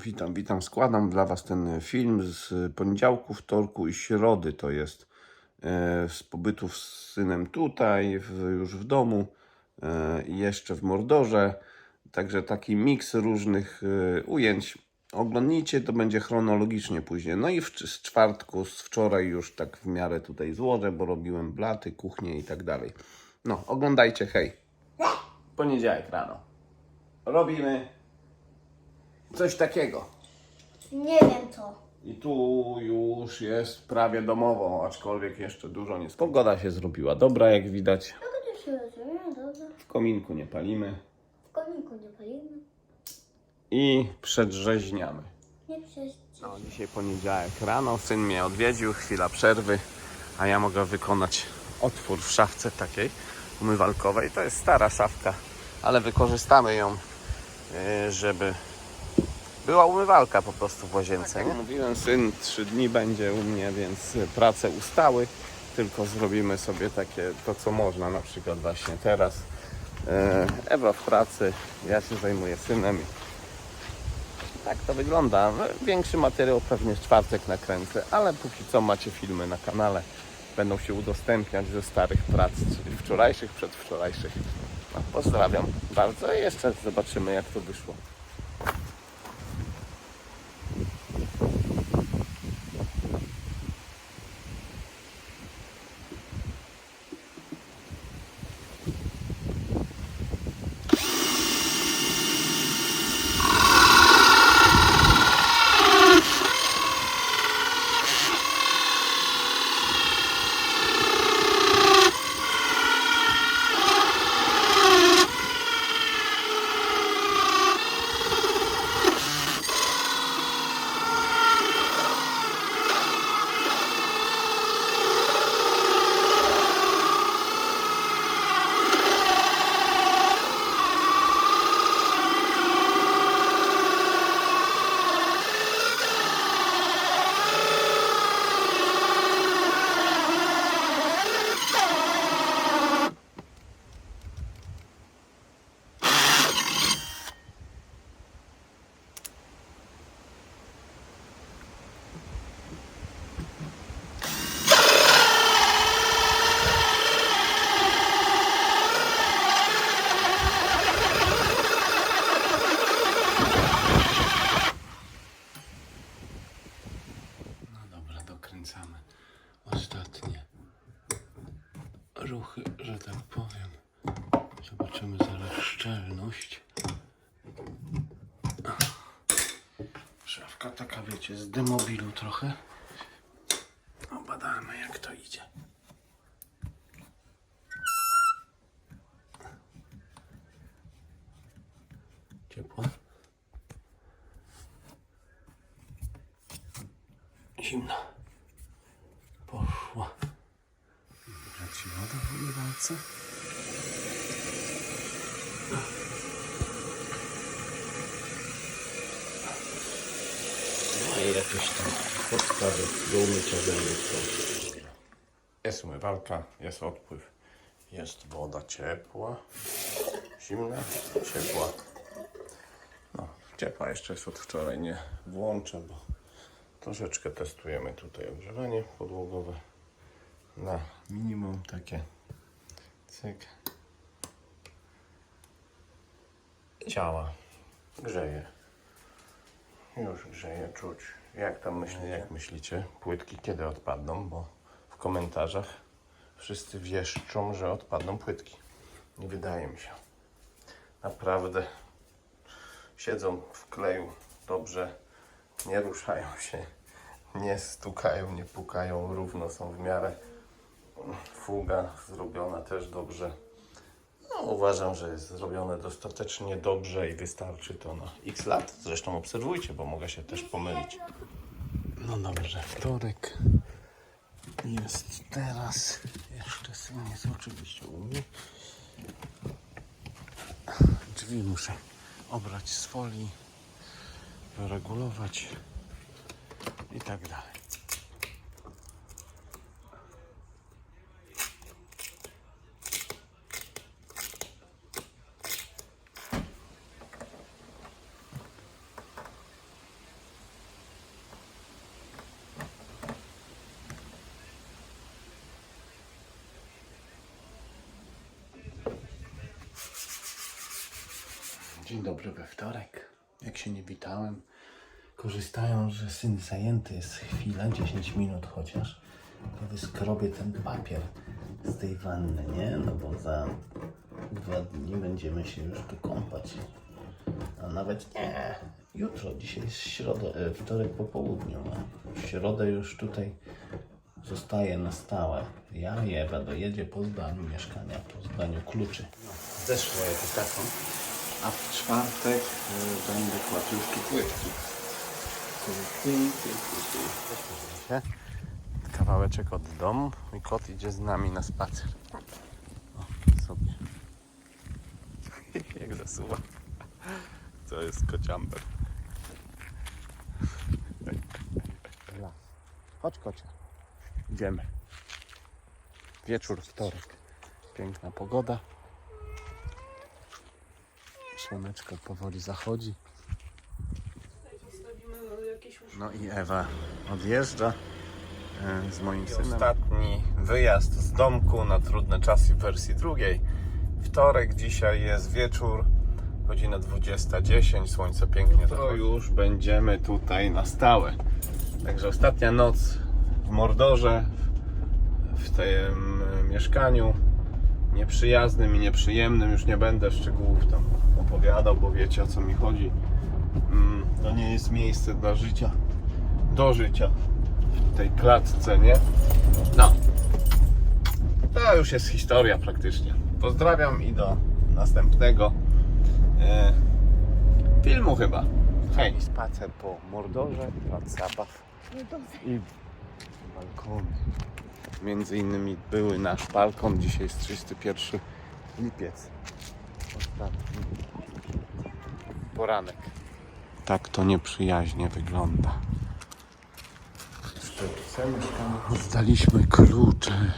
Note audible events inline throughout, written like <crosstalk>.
Witam, witam. Składam dla Was ten film z poniedziałku, wtorku i środy. To jest e, z pobytów z synem tutaj, już w domu e, i jeszcze w Mordorze. Także taki miks różnych e, ujęć. Oglądnijcie, to będzie chronologicznie później. No i w, z czwartku, z wczoraj już tak w miarę tutaj złożę, bo robiłem blaty, kuchnię i tak dalej. No, oglądajcie, hej. Poniedziałek rano. Robimy coś takiego. Nie wiem co. I tu już jest prawie domowo, aczkolwiek jeszcze dużo nie. Pogoda się zrobiła dobra, jak widać. Tego to się rozumie, dobrze. W kominku nie palimy W kominku nie palimy. i przedrzeźniamy. Nie przez... No, dzisiaj poniedziałek rano, syn mnie odwiedził, chwila przerwy, a ja mogę wykonać otwór w szafce takiej umywalkowej. To jest stara szafka, ale wykorzystamy ją, yy, żeby była umywalka po prostu w łazience. Tak jak mówiłem, syn trzy dni będzie u mnie, więc prace ustały, tylko zrobimy sobie takie to, co można, na przykład właśnie teraz. Yy, Ewa w pracy, ja się zajmuję synem tak to wygląda. Większy materiał pewnie w czwartek nakręcę, ale póki co macie filmy na kanale. Będą się udostępniać ze starych prac, czyli wczorajszych, przedwczorajszych. No, pozdrawiam bardzo i jeszcze zobaczymy jak to wyszło. No dobra, dokręcamy ostatnie ruchy, że tak powiem. Zobaczymy zaraz szczelność. Szafka taka, wiecie, z demobilu trochę. No, badamy jak to idzie. Ciepło? Zimno. Wodę w umywalce. No i jakieś tam podstawy do umycia zębów są. Jest umywalka, jest odpływ, jest woda ciepła, zimna, ciepła. No, ciepła jeszcze jest od wczoraj, nie włączę, bo troszeczkę testujemy tutaj ogrzewanie podłogowe na minimum takie. Cyk. Działa grzeje. Już grzeje czuć. Jak tam myślicie? Jak myślicie? Płytki kiedy odpadną? Bo w komentarzach wszyscy wieszczą że odpadną płytki. Nie wydaje mi się. Naprawdę siedzą w kleju dobrze nie ruszają się, nie stukają, nie pukają, równo są w miarę. Fuga zrobiona też dobrze. No, uważam, że jest zrobione dostatecznie dobrze i wystarczy to na x lat. Zresztą obserwujcie, bo mogę się też pomylić. No dobrze, wtorek jest teraz. Jeszcze syn jest oczywiście u mnie. Drzwi muszę obrać z folii regulować i tak dalej. Dzień dobry we wtorek. Jak się nie witałem, korzystają, że syn zajęty jest chwilę, 10 minut chociaż, to wyskrobię ten papier z tej wanny, nie? No bo za dwa dni będziemy się już tu kąpać. A nawet nie. Jutro, dzisiaj jest środa, e, wtorek po południu. A w środę już tutaj zostaje na stałe. Ja i Ewa dojedzie po zdaniu mieszkania, po zdaniu kluczy. Zeszło jako taką. A w czwartek y, będę kładł już tu płytki. Kawałeczek od domu i kot idzie z nami na spacer. O, sobie. <laughs> Jak zasuwa. To jest kociamber. Chodź kocie. Idziemy. Wieczór, wtorek. Piękna pogoda. Słoneczko powoli zachodzi. No i Ewa odjeżdża e, z moim synem. Ostatni wyjazd z domku na trudne czasy w wersji drugiej. Wtorek, dzisiaj jest wieczór, godzina 20.10, słońce pięknie zachodzi. To już będziemy tutaj na stałe. Także ostatnia noc w Mordorze, w tym mieszkaniu nieprzyjaznym i nieprzyjemnym. Już nie będę szczegółów tam opowiadał, bo wiecie o co mi chodzi. Mm, To nie jest miejsce dla życia, do życia w tej klatce, nie? No. To już jest historia praktycznie. Pozdrawiam i do następnego e, filmu chyba. Hej. Spacer po Mordorze, plac zabaw i balkony. Między innymi były nasz balkon. Dzisiaj jest 31 lipiec. Ostatni poranek. Tak to nieprzyjaźnie wygląda. Oddaliśmy klucze.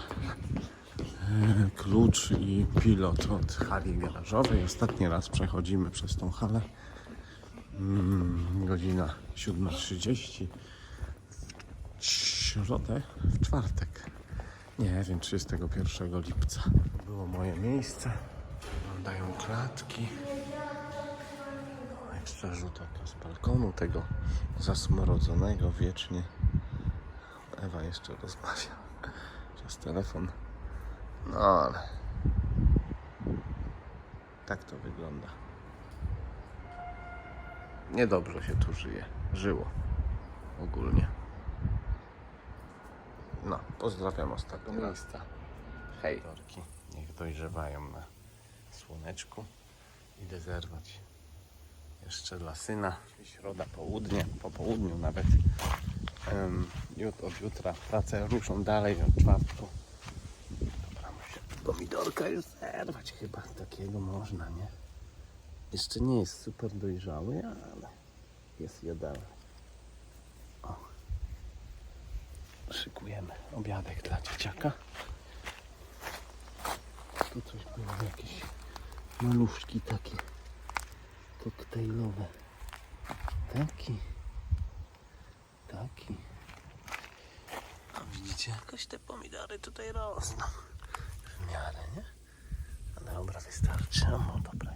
E, Klucz i pilot od hali garażowej. Ostatni raz przechodzimy przez tą halę. Mm, godzina 7.30. W środę, w czwartek. Nie wiem, 31 lipca. To było moje miejsce. Wyglądają klatki. No, Ekstra rzut oka z balkonu tego zasmrodzonego wiecznie. Ewa jeszcze rozmawia przez telefon. No ale tak to wygląda. Niedobrze się tu żyje. Żyło. Ogólnie. No, pozdrawiam ostatnio miejsca. Hej. Torki niech dojrzewają na słoneczku. Idę zerwać jeszcze dla syna. Środa, południe, po południu nawet. Um, jut, od jutra prace ruszą dalej, od czwartku. Dobra, muszę pomidorka już zerwać chyba. Takiego można, nie? Jeszcze nie jest super dojrzały, ale jest jadalny. O. Szykujemy obiadek dla dzieciaka. Tu coś było, jakieś maluszki takie koktajlowe. Taki. Taki. A widzicie, jakoś te pomidory tutaj rosną. W miarę, nie? No dobra, wystarczy. O, dobra,